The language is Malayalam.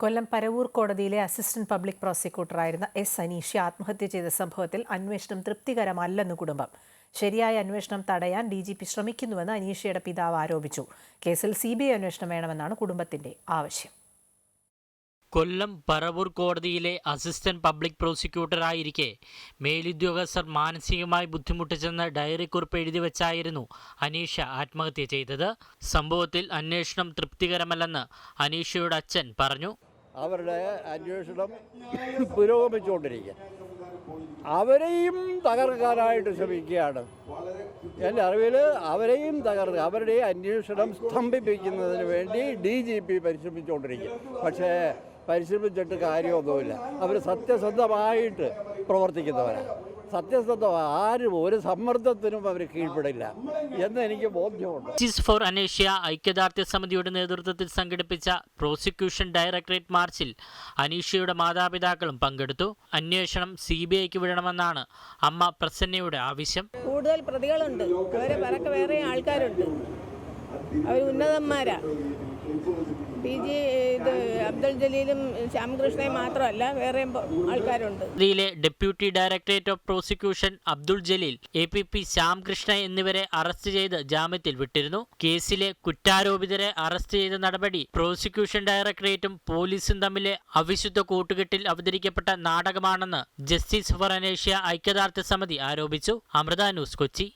കൊല്ലം പരവൂർ കോടതിയിലെ അസിസ്റ്റന്റ് പബ്ലിക് പ്രോസിക്യൂട്ടറായിരുന്ന എസ് അനീഷ ആത്മഹത്യ ചെയ്ത സംഭവത്തിൽ അന്വേഷണം തൃപ്തികരമല്ലെന്ന് കുടുംബം. ശരിയായ അന്വേഷണം തടയാൻ ഡി ജി പി ശ്രമിക്കുന്നുവെന്ന് അനീഷയുടെ പിതാവ് ആരോപിച്ചു. കേസിൽ സി ബി ഐ അന്വേഷണം വേണമെന്നാണ് കുടുംബത്തിന്റെ ആവശ്യം. കൊല്ലം പറവൂർ കോടതിയിലെ അസിസ്റ്റന്റ് പബ്ലിക് പ്രോസിക്യൂട്ടറായിരിക്കെ മേലുദ്യോഗസ്ഥർ മാനസികമായി ബുദ്ധിമുട്ടിച്ചെന്ന് ഡയറി കുറിപ്പ് എഴുതി വെച്ചായിരുന്നു അനീഷ ആത്മഹത്യ ചെയ്തത്. സംഭവത്തിൽ അന്വേഷണം തൃപ്തികരമല്ലെന്ന് അനീഷയുടെ അച്ഛൻ പറഞ്ഞു. അവരുടെ അന്വേഷണം പുരോഗമിച്ചുകൊണ്ടിരിക്കുക. അവരെയും തകർക്കാനായിട്ട് ശ്രമിക്കുകയാണ്. എന്റെ അറിവിൽ അവരെയും തകർക്കുക അവരുടെ അന്വേഷണം സ്തംഭിപ്പിക്കുന്നതിന് വേണ്ടി ഡി ജി പി പരിശ്രമിച്ചുകൊണ്ടിരിക്കുക. പക്ഷേ പരിശ്രമിച്ചിട്ട് കാര്യമൊന്നുമില്ല. അവർ സത്യസന്ധമായിട്ട് പ്രവർത്തിക്കുന്നവരാണ്. സത്യസന്ധ ആരും ഒരു സമ്മർദ്ദത്തിനും അവർ കീഴ്പ്പെടില്ല എന്ന് എനിക്ക് ബോധ്യമുണ്ട്. ജസ്റ്റിസ് ഫോർ അനേഷ്യ ഐക്യദാർഢ്യ സമിതിയുടെ നേതൃത്വത്തിൽ സംഘടിപ്പിച്ച പ്രോസിക്യൂഷൻ ഡയറക്ടറേറ്റ് മാർച്ചിൽ അനീഷയുടെ മാതാപിതാക്കളും പങ്കെടുത്തു. അന്വേഷണം സി ബി ഐക്ക് വിടണമെന്നാണ് അമ്മ പ്രസന്നയുടെ ആവശ്യം. കൂടുതൽ പ്രതികളുണ്ട്. അവരെ പിറക്കെ വേറെ ആൾക്കാരുണ്ട്. അവർ ഉന്നതന്മാരാ. പി ഇത് അബ്ദുൾ ജലീലും മാത്രമല്ല deputy directorate of prosecution Abdul Jaleel A P P Shyamkrishna എന്നിവരെ അറസ്റ്റ് ചെയ്ത് ജാമ്യത്തിൽ വിട്ടിരുന്നു. കേസിലെ കുറ്റാരോപിതരെ അറസ്റ്റ് ചെയ്ത നടപടി പ്രോസിക്യൂഷൻ ഡയറക്ടറേറ്റും പോലീസും തമ്മിലെ അവിശുദ്ധ കൂട്ടുകെട്ടിൽ അവതരിക്കപ്പെട്ട നാടകമാണെന്ന് ജസ്റ്റിസ് ഫോർ അനേഷ്യ ഐക്യദാർഢ്യ സമിതി ആരോപിച്ചു. അമൃത ന്യൂസ് കൊച്ചി.